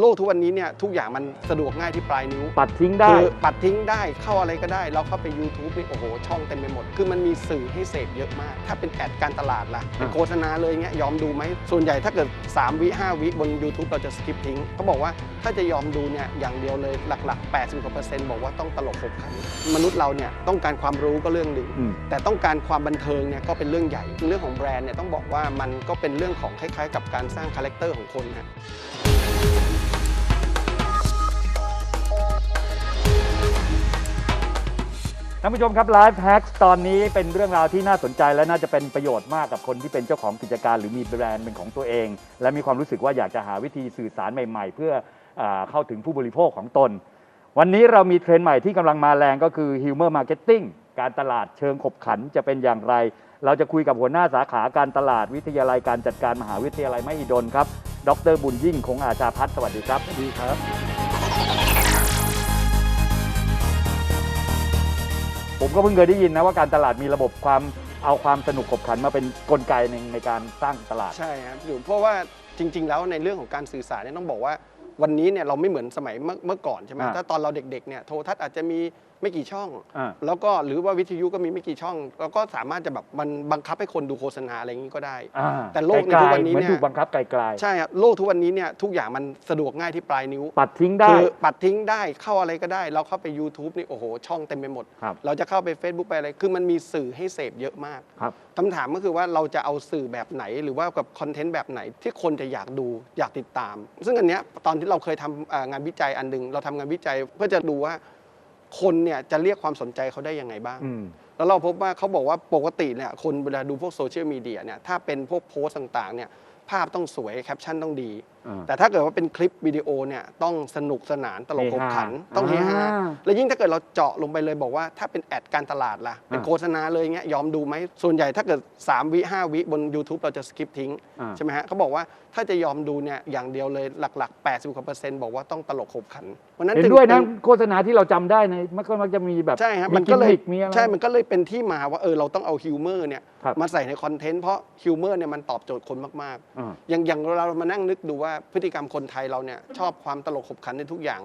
โลกทุกวันนี้เนี่ยทุกอย่างมันสะดวกง่ายที่ปลายนิ้วปัดทิ้งได้ คือปัดทิ้งได้เข้าอะไรก็ได้ เราเข้าไป YouTube นี่โอ้โห ช่องเต็มไปหมด คือมันมีสื่อให้เสพเยอะมาก ถ้าเป็นแอดการตลาดล่ะเป็นโฆษณาเลยเงี้ยยอมดูไหมส่วนใหญ่ถ้าเกิด 3 วิ 5 วิบน YouTube เราจะสกิปทิ้งเขาบอกว่าถ้าจะยอมดูเนี่ยอย่างเดียวเลยหลัก ๆ 80กว่าเปอร์เซ็นต์บอกว่าต้องตลกขบขันมนุษย์เราเนี่ยต้องการความรู้ก็เรื่องหนึ่ง อืม แต่ต้องการความบันเทิงเนี่ยก็เป็นเรื่องใหญ่ เรื่องของแบรนด์เนี่ยต้องบอกว่ามันก็เป็นเรื่องของคล้ายๆ กับการสร้างคาแรคเตอร์ของคนฮะ ท่านผู้ชมครับไลฟ์แฮกตอนนี้เป็นเรื่องราวที่น่าสนใจและน่าจะเป็นประโยชน์มากกับคนที่เป็นเจ้าของกิจการ หรือมีแบรนด์เป็นของตัวเอง และมีความรู้สึกว่าอยากจะหาวิธีสื่อสารใหม่ ๆ เพื่ออเข้าถึงผู้บริโภคของตน วันนี้เรามีเทรนด์ใหม่ที่กำลังมาแรงก็คือ Humor Marketing การตลาดเชิงขบขันจะเป็นอย่างไร เราจะคุยกับหัวหน้าสาขาการตลาดวิทยาลัยการจัดการมหาวิทยาลัยมหิดลครับ ดรบุญยิ่งคงอาชาพัฒน์สวัสดีครับ สวัสดีครับ ผมก็เพิ่งเคยได้ยินนะว่าการตลาดมีระบบความเอาความสนุกขบขันมาเป็นกลไกหนึ่งในการสร้างตลาด ใช่ครับอยู่เพราะว่าจริง ๆ แล้วในเรื่องของการสื่อสารเนี่ยต้องบอกว่าวันนี้เนี่ยเราไม่เหมือนสมัยเมื่อเมื่อก่อนใช่ไหมอ่าถ้าตอนเราเด็กๆเนี่ยโทรทัศน์อาจจะมี ไม่กี่ช่อง อ่า แล้วก็หรือว่าวิทยุก็มีไม่กี่ช่อง แล้วก็สามารถจะแบบมันบังคับให้คนดูโฆษณาอะไรอย่างนี้ก็ได้ อ่าแต่โลกในทุกวันนี้เหมือนเนี่ยถูกบังคับไกลใช่ครับโลกทุกวันนี้เนี่ยทุกอย่างมันสะดวกง่ายที่ปลายนิ้วๆปัดทิ้งได้ คือปัดทิ้งได้เข้าอะไรก็ได้ เราเข้าไป YouTube นี่โอ้โห ช่องเต็มไปหมด ครับ เราจะเข้าไป Facebook ไปอะไร คือมันมีสื่อให้เสพเยอะมากครับ คำถามก็คือว่าเราจะเอาสื่อแบบไหน หรือว่ากับคอนเทนต์แบบไหนที่คนจะอยากดูอยากติดตาม ซึ่งอันเนี้ยตอนที่เราเคยทำอ่างานวิจัยอันหนึง เราทำงานวิจัยเพื่อจะดูว่า คนเนี่ยจะเรียกความสนใจเขาได้ยังไงบ้างอืมแล้วเราพบว่าเขาบอกว่าปกติเนี่ยคนเวลาดูพวกโซเชียลมีเดียเนี่ยถ้าเป็นพวกโพสต์ต่างๆเนี่ย ภาพต้องสวยแคปชั่นต้องดีอ่าแต่ถ้าเกิดว่าเป็นคลิปวิดีโอเนี่ยต้องสนุกสนานตลกขบขันเฮฮาต้องเฮฮาอ่าแล้วยิ่งถ้าเกิดเราเจาะลงไปเลยบอกว่าถ้าเป็นแอดการตลาดล่ะ เป็นอ่าโฆษณาเลยเงี้ยยอมดูไหม ส่วนใหญ่ถ้าเกิด 3 วิ 5 วิบน YouTube เราจะสกิปทิ้งอ่าใช่ไหมฮะเขาบอกว่าถ้าจะยอมดูเนี่ยอย่างเดียวเลยหลัก ๆ 80กว่าเปอร์เซ็นต์บอกว่าต้องตลกขบขันวันนั้นเห็นจึงด้วยนะเป็โฆษณาที่เราจำได้ในมันก็มักจะมีแบบใช่ครับมีมันก็เลยกิมมิมีอะไรใช่มันก็เลยเป็นที่มาว่าเออเราต้องเอาฮิวเมอร์เนี่ย ครับมาใส่ในคอนเทนต์เพราะฮิวเมอร์เนี่ยมันตอบโจทย์คนมากอ่า ๆ อย่างอย่างเรามานั่งนึกดูว่าพฤติกรรมคนไทยเราเนี่ยชอบความตลกขบขันในทุกอย่าง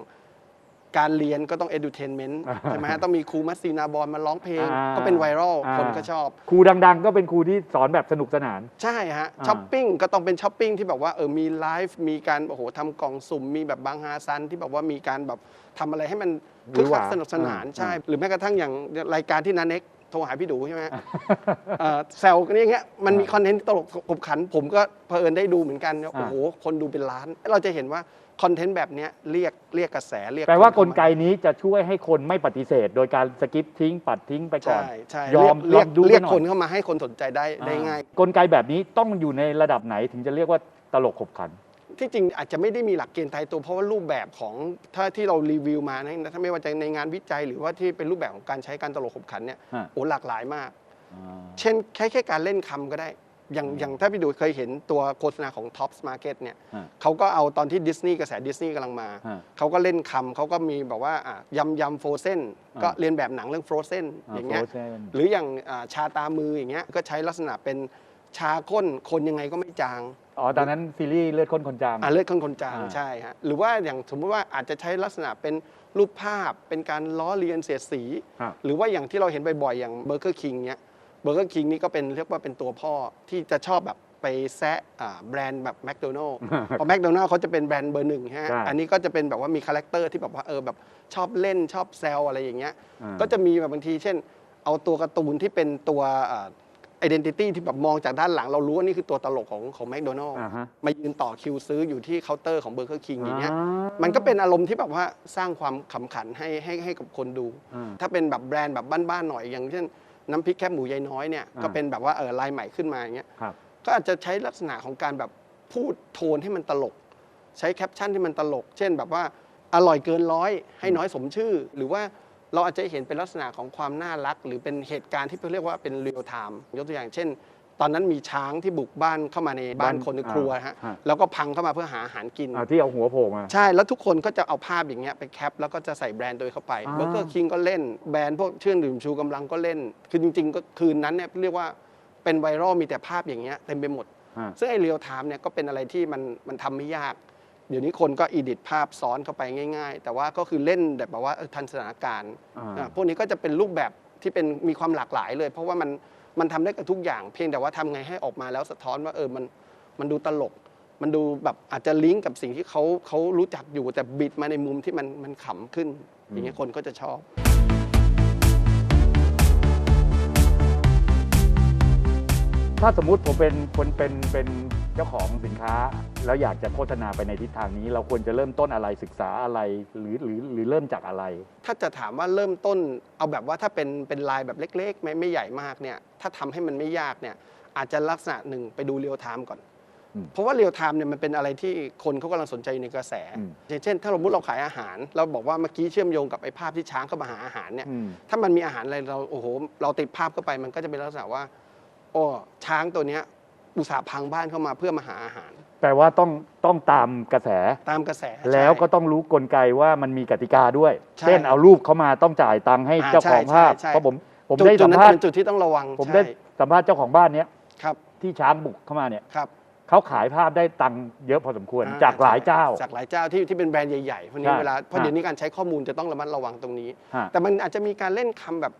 การเรียนก็ต้อง edutainment อ่าใช่ไหมฮะต้องมีครูมัสซีนาบอลมาร้องเพลง อ่าก็เป็นไวรัลอ่า คนก็ชอบ ครูดัง ๆ ก็เป็นครูที่สอนแบบสนุกสนาน ใช่ฮะอ่า ช้อปปิ้งก็ต้องเป็นช้อปปิ้งที่แบบว่าเออมีไลฟ์มีการโอ้โหทำกล่องสุ่มมีแบบบางฮาซันที่แบบว่ามีการแบบทำอะไรให้มันคึกคักสนุกสนานใช่ หรือแม้กระทั่งอย่างรายการที่นันเน็ก โทรหาพี่ดูใช่ไหมฮะเอ่อแซวกันอย่างเงี้ยมันมีคอนเทนต์ที่ตลกขบขัน ผมก็เผอิญได้ดูเหมือนกันโอ้โหคนดูเป็นล้าน เราจะเห็นว่าคอนเทนต์แบบเนี้ยเรียกเรียกกระแสเรียกแปลว่ากคนลเข้ไกนี้จะช่วยให้คนไม่ปฏิเสธ โดยการสกิปทิ้งปัดทิ้งไปก่อนใช่ใช่ยอมเรียกลองดูเรียกไปหน่อยคนเข้ามาให้คนสนใจได้ได้ง่ายอ่กลไกแบบนี้ต้องอยู่ในระดับไหนถึงจะเรียกว่าตลกขบขัน ที่จริงอาจจะไม่ได้มีหลักเกณฑ์ตายตัวเพราะว่ารูปแบบของถ้าที่เรารีวิวมานะถ้าไม่ว่าจะในงานวิจัย หรือว่าที่เป็นรูปแบบของการใช้การตลกขบขันเนี่ยฮะ โอ้หลากหลายมาก เช่นแค่แค่การเล่นคำก็ได้ อย่างอย่างถ้าพี่ดูเคยเห็นตัวโฆษณาของ Tops Market เนี่ยฮะเขาก็เอาตอนที่ดิสนีย์กระแสดิสนีย์กำลังมา ฮะเขาก็เล่นคำเขาก็มีแบบว่าอะยำยำโฟเซนอ่าก็เรียนแบบหนังเรื่องโฟเซนอย่างเงี้ย Frozen หรืออย่างอ่าชาตามืออย่างเงี้ยก็ใช้ลักษณะเป็นชาข้นคนยังไงก็ไม่จาง อ๋อตอนนั้นซีรีส์เลือดข้นคนจางอ่าเลือดข้นคนจางอ่า ใช่ฮะหรือว่าอย่างสมมติว่าอาจจะใช้ลักษณะเป็นรูปภาพเป็นการล้อเลียนเสียดสี ครับ หรือว่าอย่างที่เราเห็นบ่อยๆ อย่างเบอร์เกอร์คิงเนี้ยเบอร์เกอร์คิงนี่ก็เป็นเรียกว่าเป็นตัวพ่อที่จะชอบแบบไปแซะอ่าแบรนด์แบบแมคโดนัลล์เพราะแมคโดนัลล์เขาจะเป็นแบรนด์เบอร์หนึ่งฮะ ใช่ อันนี้ก็จะเป็นแบบว่ามีคาแรคเตอร์ที่แบบว่าเออแบบชอบเล่นชอบแซวอะไรอย่างเงี้ย อ่า ก็จะมีแบบบางทีเช่น เอาตัวการ์ตูนที่เป็นตัว ไอดีนิตี้ที่แบบมองจากด้านหลัง เรารู้ว่านี่คือตัวตลกของของแมคโดนัลล์อ่าฮะ มายืนต่อคิวซื้ออยู่ที่เคาน์เตอร์ของเบอร์เกอร์คิงอย่างเงี้ยอ่ามันก็เป็นอารมณ์ที่แบบว่าสร้างความขำขันให้ให้ให้กับคนดู อ่าถ้าเป็นแบบแบรนด์แบบบ้านๆหน่อยอย่างเช่นน้ำพริกแคบหมูยายน้อยเนี่ยอ่า ก็เป็นแบบว่าเออลายใหม่ขึ้นมาอย่างเงี้ย ครับ ก็อาจจะใช้ลักษณะของการแบบพูดโทนให้มันตลก ใช้แคปชั่นที่มันตลก เช่นแบบว่าอร่อยเกินร้อยให้น้อยสมชื่อ หรือว่า เราอาจจะเห็นเป็นลักษณะของความน่ารัก หรือเป็นเหตุการณ์ที่เรียกว่าเป็นเรียลไทม์ยกตัวอย่างเช่น ตอนนั้นมีช้างที่บุกบ้านเข้ามาในบ้านบ้านคนในครัวฮะอ่า แล้วก็พังเข้ามาเพื่อหาอาหารกิน อ่าที่เอาหัวโผล่มา ใช่ แล้วทุกคนก็จะเอาภาพอย่างเงี้ยไปแคป แล้วก็จะใส่แบรนด์โดยเข้าไปอ่า เบอร์เกอร์คิงก็เล่น แบรนด์พวกเชื่องดื่มชูกำลังก็เล่น คือจริง ๆ ก็คืนนั้นเนี่ยเรียกว่าเป็นไวรัลมีแต่ภาพอย่างเงี้ยเต็มไปหมด อ่า ซึ่งไอเรียลไทม์เนี่ยก็เป็นอะไรที่มันมันทำไม่ยาก เดี๋ยวนี้คนก็อีดิทภาพซ้อนเข้าไปง่าย ๆ แต่ว่าก็คือเล่นแบบว่าเออทันสถานการณ์อ่าอะพวกนี้ก็จะเป็นรูปแบบที่เป็นมีความหลากหลายเลย เพราะว่ามันมันทำได้กับทุกอย่าง เพียงแต่ว่าทำไงให้ออกมาแล้วสะท้อนว่าเออมันมันดูตลก มันดูแบบอาจจะลิงก์กับสิ่งที่เขาเขารู้จักอยู่แต่บิดมาในมุมที่มันมันขำขึ้น อย่างเงี้ยคนก็จะชอบ ถ้าสมมุติผมเป็นคนเป็นเป็นเจ้าของสินค้า แล้วอยากจะโฆษณาไปในทิศทางนี้ เราควรจะเริ่มต้นอะไรศึกษาอะไรหรือหรือหรือเริ่มจากอะไร ถ้าจะถามว่าเริ่มต้นเอาแบบว่าถ้าเป็นเป็นลายแบบเล็กๆ ไม่ไม่ใหญ่มากเนี่ยถ้าทำให้มันไม่ยากเนี่ยอาจจะลักษณะหนึ่งไปดูเรียลไทม์ก่อนอืมเพราะว่าเรียลไทม์เนี่ยมันเป็นอะไรที่คนเขากำลังสนใจในกระแสอืมอย่างเช่น ถ้าสมมติเราขายอาหาร เราบอกว่าเมื่อกี้เชื่อมโยงกับไอ้ภาพที่ช้างเข้ามาหาอาหารเนี่ยอืมถ้ามันมีอาหารอะไรเราโอ้โหเราติดภาพเข้าไปมันก็จะเป็นลักษณะว่า โอ้ช้างตัวเนี้ยอุตส่าห์พังบ้านเข้ามาเพื่อมาหาอาหาร แปลว่าต้องต้องตามกระแส ตามกระแสแล้วก็ใช่ต้องรู้กลไกว่ามันมีกติกาด้วยใช่เช่นเอารูปเขามาต้องจ่ายตังค์ให้อ่าเจ้าของภาพใช่ใช่เพราะผมผมจุดได้จุสัดมนั้นภาษเป็นณ์จุดที่ต้องระวัง ผมใช่ได้สัมภาษณ์เจ้าของบ้านเนี้ยครับ ที่ช้างบุกเข้ามาเนี่ยครับเขาขายภาพได้ตังค์เยอะพอสมควรอ่จากหลายเจ้า จากหลายเจ้าที่ที่เป็นแบรนด์ใหญ่ๆเพราะนี้ใช่เวลาเพราะฮะเดี๋ยวนี้การใช้ข้อมูลจะต้องระมัดระวังตรงนี้ฮะแต่มันอาจจะมีการเล่นคำแบบ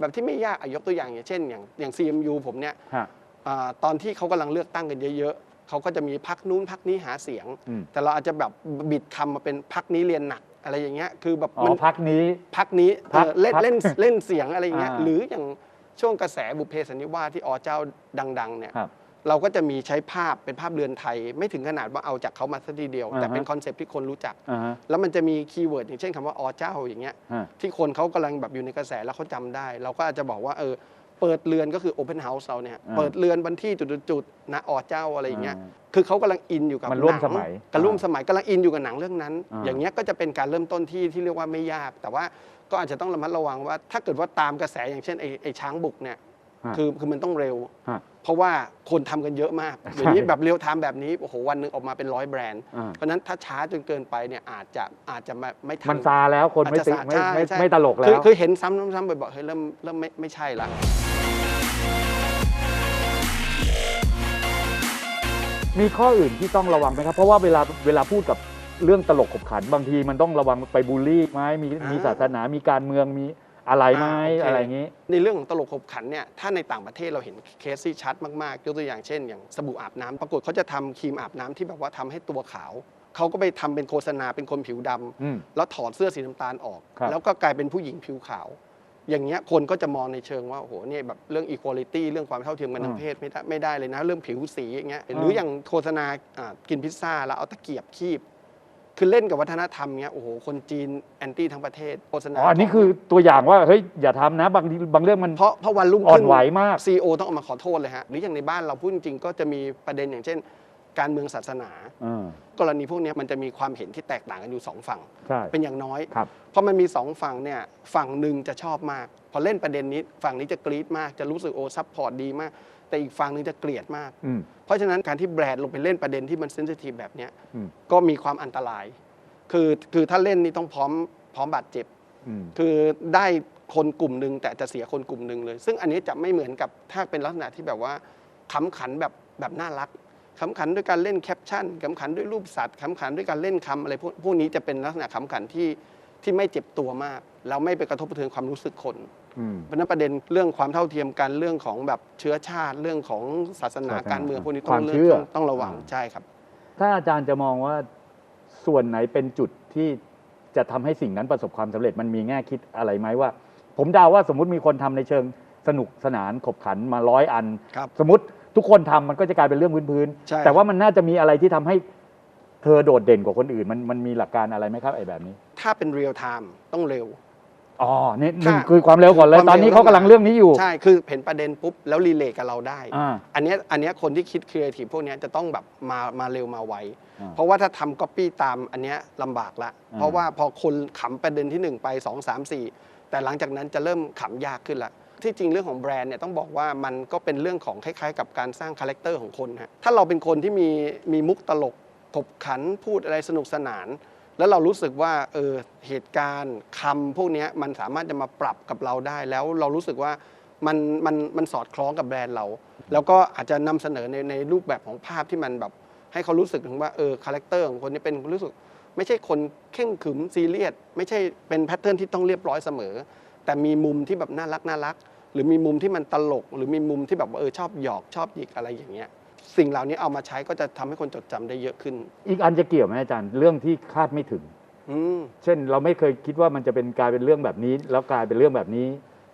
แบบที่ไม่ยากอะยกตัวอย่างอย่างเช่น อย่างอย่าง CMU ผมเนี่ยฮะอาตอนที่เขากำลังเลือกตั้งกันเยอะๆเขาก็จะมีพักนู้นพักนี้หาเสียง อืม แต่เราอาจจะแบบบิดคำมาเป็นพักนี้เรียนหนักอะไรอย่างเงี้ยคือแบบอ๋อมัน พักนี้ พักนี้พรรคเออเล่นพรรคเล่นเล่นเสียงอะไรอย่างเงี้ยอ่า หรืออย่างช่วงกระแสบุพเพสันนิวาสที่อเจ้าดัง ๆ เนี่ย ครับ เราก็จะมีใช้ภาพเป็นภาพเรือนไทย ไม่ถึงขนาดว่าเอาจากเขามาสักทีเดียว แต่อ่าฮะเป็นคอนเซปต์ที่คนรู้จักอ่าฮะแล้วมันจะมีคีย์เวิร์ดอย่างเช่นคำว่าอเจ้าอย่างเงี้ยฮะที่คนเขากำลังแบบอยู่ในกระแสแล้วเขาจำได้ เราก็อาจจะบอกว่าเออเปิดเรือนก็คือโอเพนเฮาส์เราเนี่ยอ่าเปิดเรือนวันที่จุดๆๆณอเจ้าอะไรอย่างเงี้ยอ่าคือเขากำลังอินอยู่กับมันร่วมหงสมัยกับร่วมอ่าสมัยกำลังอินอยู่กับหนังเรื่องนั้นอ่าอย่างเงี้ยก็จะเป็นการเริ่มต้นที่ที่เรียกว่าไม่ยาก แต่ว่าก็อาจจะต้องระมัดระวังว่า ถ้าเกิดว่าตามกระแสอย่างเช่นไอ้ไอ้ช้างบุกเนี่ยฮะคือคือมันต้องเร็วฮะ เพราะว่าคนทำกันเยอะมากเดี๋ยวนี้แบบเรียวไทม์แบบนี้โอ้โหวันหนึ่งออกมาเป็นร้อยแบรนด์อ่าเพราะฉะนั้นถ้าช้าจนเกินไปเนี่ยอาจจะอาจจะไม่ไม่ทันมันซาแล้วคนไม่อาจจะติสะไม่ใช่ไม่ใช่ไม่ตลกแล้คือวคือเห็นซ้ำซ้ำๆบ่อยๆเฮ้ยเริ่มเริ่มไม่ไม่ใช่ละมีข้ออื่นที่ต้องระวังไหมครับ เพราะว่าเวลาเวลาพูดกับเรื่องตลกขบขัน บางทีมันต้องระวังไปบูลลี่ไหมมีมีศาสนามีการเมืองมี อะไรไหมอ่าโอเคอะไรอย่างนี้ ในเรื่องของตลกขบขันเนี่ยถ้าในต่างประเทศเราเห็นเคสที่ชัดมากๆยกตัวอย่างเช่น อย่างสบู่อาบน้ำปรากฏเขาจะทำครีมอาบน้ำที่แบบว่าทำให้ตัวขาว เขาก็ไปทำเป็นโฆษณาเป็นคนผิวดำอืม แล้วถอดเสื้อสีน้ำตาลออก ครับ แล้วก็กลายเป็นผู้หญิงผิวขาว อย่างเงี้ยคนก็จะมองในเชิงว่าโอ้โหเนี่ยแบบเรื่องอีควอลิตี้เรื่องความเท่าเทียมกันทางเพศไม่ได้ไม่ได้เลยนะ เรื่องผิวสีอย่างเงี้ยหรืออย่างโฆษณาอ่ากินพิซซ่าแล้วเอาตะเกียบคีบ คือเล่นกับวัฒนธรรมเงี้ยโอ้โหคนจีนแอนตี้ทั้งประเทศโฆษณาอ๋ออันนี้คือตัวอย่างว่าเฮ้ยอย่าทำนะบางทีบางเรื่องมันเพราะเพราะวันรุ่งอ่อขึ้นนไหวมาก ซีโอต้องออกมาขอโทษเลยฮะหรืออย่างในบ้านเราพูดจริงๆก็จะมีประเด็นอย่างเช่น การเมืองศาสนาอ่ากรณีพวกเนี้ยมันจะมีความเห็นที่แตกต่างกันอยู่สองฝั่ง ใช่เป็นอย่างน้อย ครับ เพราะมันมีสองฝั่งเนี่ยฝั่งหนึ่งจะชอบมาก พอเล่นประเด็นนี้ฝั่งนี้จะกรี๊ดมากจะรู้สึกโอ้ซัพพอร์ตดีมาก แต่อีกฝั่งหนึ่งจะเกลียดมาก อืม เพราะฉะนั้นการที่แบรนด์ลงไปเล่นประเด็นที่มันเซนซิทีฟแบบเนี้ยอืม ก็มีความอันตราย คือคือถ้าเล่นนี่ต้องพร้อมพร้อมบาดเจ็บ อืม คือได้คนกลุ่มหนึ่งแต่จะเสียคนกลุ่มหนึ่งเลย ซึ่งอันนี้จะไม่เหมือนกับถ้าเป็นลักษณะที่แบบว่าขำขันแบบแบบน่ารักขำขันด้วยการเล่นแคปชั่นขำขันด้วยรูปสัตว์ขำขันด้วยการเล่นคำอะไรพวกพวกนี้จะเป็นลักษณะขำขันที่ที่ไม่เจ็บตัวมากแล้วไม่ไปกระทบกระเทือนความรู้สึกคนอืม เพราะฉะนั้นประเด็นเรื่องความเท่าเทียมกันเรื่องของแบบเชื้อชาติเรื่องของศาสนาศาสนาการเมืองพวกนี้ต้คอวางมเลือกเชื่อต้องต้องระวังอ่าใช่ครับ ถ้าอาจารย์จะมองว่าส่วนไหนเป็นจุดที่จะทำให้สิ่งนั้นประสบความสำเร็จมันมีแง่คิดอะไรไหมว่า ผมเดาว่าสมมติมีคนทำในเชิงสนุกสนานขบขันมาร้อยอันครับสมมติทุกคนทำมันก็จะกลายเป็นเรื่องพื้นใช่ๆแต่ว่ามันน่าจะมีอะไรที่ทำให้เธอโดดเด่นกว่าคนอื่น มันมันมีหลักการอะไรไหมครับไอ้แบบนี้ ถ้าเป็นเรียลไทม์ต้องเร็ว อ๋อนี่หนึ่งถ้าคือความเร็วก่อนเลย ความตอนนี้เร็วเขากำลังเรื่องนี้อยู่ ใช่ คือเห็นประเด็นปุ๊บ แล้วรีเลย์กับเราได้ อ่าอันเนี้ยอันเนี้ยคนที่คิดครีเอทีฟพวกเนี้ยจะต้องแบบมามาเร็วมาไว อ่าเพราะว่าถ้าทำก๊อปปี้ตามอันเนี้ยลำบากละอ่าเพราะว่าพอคนขำประเด็นที่1 ไป 2 3 4 แต่หลังจากนั้นจะเริ่มขำยากขึ้นละ ที่จริงเรื่องของแบรนด์เนี่ยต้องบอกว่ามันก็เป็นเรื่องของคล้ายๆ กับการสร้างคาแรคเตอร์ของคนฮะ ถ้าเราเป็นคนที่มีมีมุกตลกขบขันพูดอะไรสนุกสนาน แล้วเรารู้สึกว่าเออเหตุการณ์คำพวกนี้มันสามารถจะมาปรับกับเราได้ แล้วเรารู้สึกว่ามันมันมันสอดคล้องกับแบรนด์เรา แล้วก็อาจจะนำเสนอในในรูปแบบของภาพที่มันแบบ ให้เขารู้สึกถึงว่าเออคาแรคเตอร์ของคนนี้เป็นรู้สึก ไม่ใช่คนเข่งขึมซีเรียสไม่ใช่เป็นแพทเทิร์นที่ต้องเรียบร้อยเสมอ แต่มีมุมที่แบบน่ารักน่ารัก หรือมีมุมที่มันตลก หรือมีมุมที่แบบเออชอบหยอกชอบหยิกอะไรอย่างเงี้ย สิ่งเหล่านี้เอามาใช้ก็จะทำให้คนจดจำได้เยอะขึ้น อีกอันจะเกี่ยวไหมอาจารย์เรื่องที่คาดไม่ถึง อืมเช่น เราไม่เคยคิดว่ามันจะเป็นกลายเป็นเรื่องแบบนี้ แล้วกลายเป็นเรื่องแบบนี้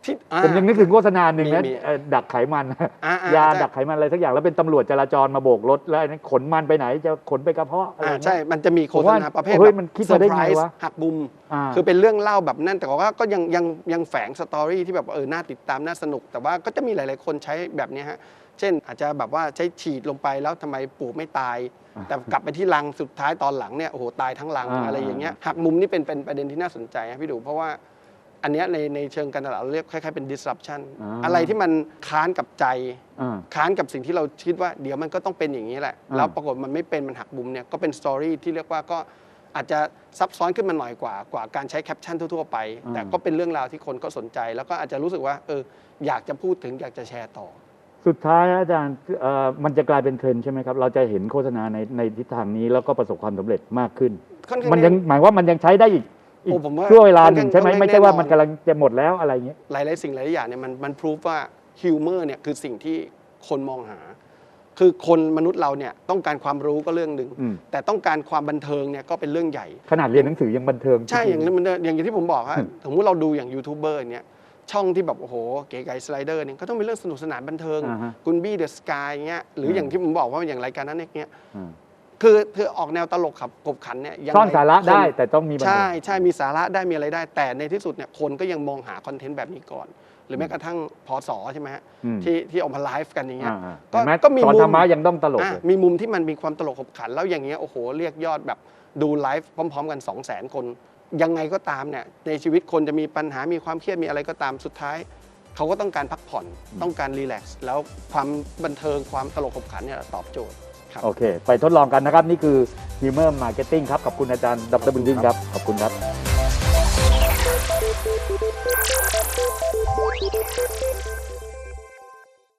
ที่อ่า ผมยังนึกถึงโฆษณาหนึ่งนะมีมีเอ่อดักไขมัน อ่าอ่ยาใช่ ดักไขมันอะไรสักอย่างแล้วเป็นตำรวจจราจรมาโบกรถแล้วไอ้นั้นขนมันไปไหนจะขนไปกระเพาะอะไรอ่าเงี้ยใช่ มันจะมีโฆษณาประเภทเฮ้ยแบบมันคิดมาได้ไงวะเซอร์พรส์หักมุมาคือเป็นเรื่องเล่าแบบนั่นแต่ว่าก็ยังยังยังแฝงสตอรี่ที่แบบเออน่าติดตามน่าสนุก แต่ว่าก็จะมีหลาย ๆ คนใช้แบบเนี้ยฮะ เช่น อาจจะแบบว่าใช้ฉีดลงไปแล้วทำไมปลูกไม่ตายอ่าแต่กลับไปที่รังสุดท้ายตอนหลังเนี่ยโอ้โหตายทั้งรังอ่าอะไรอย่างเงี้ยหักมุมนี่เป็นเป็นประเด็นที่น่าสนใจนะพี่ดูเพราะว่าอันเนี้ยในในเชิงการตลาดเราเรียกคล้ายๆเป็น disruption อะไรที่มันค้านกับใจอ่าค้านกับสิ่งที่เราคิดว่าเดี๋ยวมันก็ต้องเป็นอย่างนี้แหละอ่าแล้วปรากฏมันไม่เป็นมันหักมุมเนี่ยก็เป็นสตอรี่ที่เรียกว่าก็อาจจะซับซ้อนขึ้นมาหน่อยกว่ากว่าการใช้แคปชั่นทั่วๆไป แต่ก็เป็นเรื่องราวที่คนก็สนใจ แล้วก็อาจจะรู้สึกว่าเอออยากจะพูดถึงอยากจะแชร์ต่อ สุดท้ายอาจารย์เอ่อมันจะกลายเป็นเทรนด์ใช่ไหมครับ เราจะเห็นโฆษณาในในทิศทางนี้แล้วก็ประสบความสำเร็จมากขึ้น ค่อนข้างมันยังหมายว่ามันยังใช้ได้อีกอีกโอ้ผมว่าช่วงเวลาหนึ่งใช่ไหมค่อนข้างไม่ใช่ว่าแน่นอน มันกำลังจะหมดแล้วอะไรอย่างเงี้ย หลาย ๆ สิ่งหลาย ๆ อย่างเนี่ยมันมันพิสูจว่าฮิวเมอร์เนี่ยคือสิ่งที่คนมองหา คือคนมนุษย์เราเนี่ยต้องการความรู้ก็เรื่องหนึ่งอืม แต่ต้องการความบันเทิงเนี่ยก็เป็นเรื่องใหญ่ ขนาดเรียนหนังสือยังบันเทิงใช่จริอย่างนี้มันอย่างที่ผมบอกฮะสมมติเราดูอย่างยูทูบเบอร์เนี่ย ช่องที่แบบโอ้โหเก๋ไก่สไลเดอร์เนี่ยก็ต้องเป็นเรื่องสนุกสนานบันเทิงอ่าฮะคุณบี้เดอะสกายเงี้ยหรืออย่างที่ผมบอกว่าอย่างรายการนั้นเนี้ยอ่าคือคือออกแนวตลกขับกบขันเนี่ยยังไงซ่อนสาระได้คนแต่ต้องมีบันเทิใช่งใช่มีสาระได้มีอะไรได้ แต่ในที่สุดเนี่ยคนก็ยังมองหาคอนเทนต์แบบนี้ก่อน หรือแม้กระทั่งพอสอใช่ไหมฮะอืมที่ที่ออกมาไลฟ์กันอย่างเงี้ยอ่าๆก็เห็นไหมก็มีสอนมุมธรรมะยังต้องตลกอะเลยมีมุมที่มันมีความตลกขบขันแล้วอย่างเงี้ยโอ้โหเรียกยอดแบบ ดูไลฟ์พร้อม ๆ กัน 2 0 0 0 0 0 คน ยังไงก็ตามเนี่ยในชีวิตคนจะมีปัญหามีความเครียดมีอะไรก็ตามสุดท้าย เขาก็ต้องการพักผ่อนต้องการรีแลกซ์แล้วความบันเทิงความตลกขบขันเนี่ยตอบโจทย์ครับโอเค ไปทดลองกันนะครับ นี่คือ Humor Marketing ครับขอบคุณอาจารย์ดรบุญยิ่งครับขอบคุณครับ